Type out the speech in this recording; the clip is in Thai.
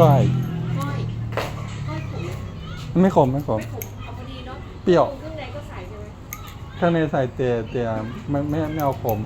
ก้อยก้อยขมไม่ขม ไม่ขมเอาพอดีเนาะเปรี้ยวครื่องในก็ใส่ใช่ไหม ข้างในใส่เตี๋ยเตี๋ยไม่ไม่ไม่เอาขม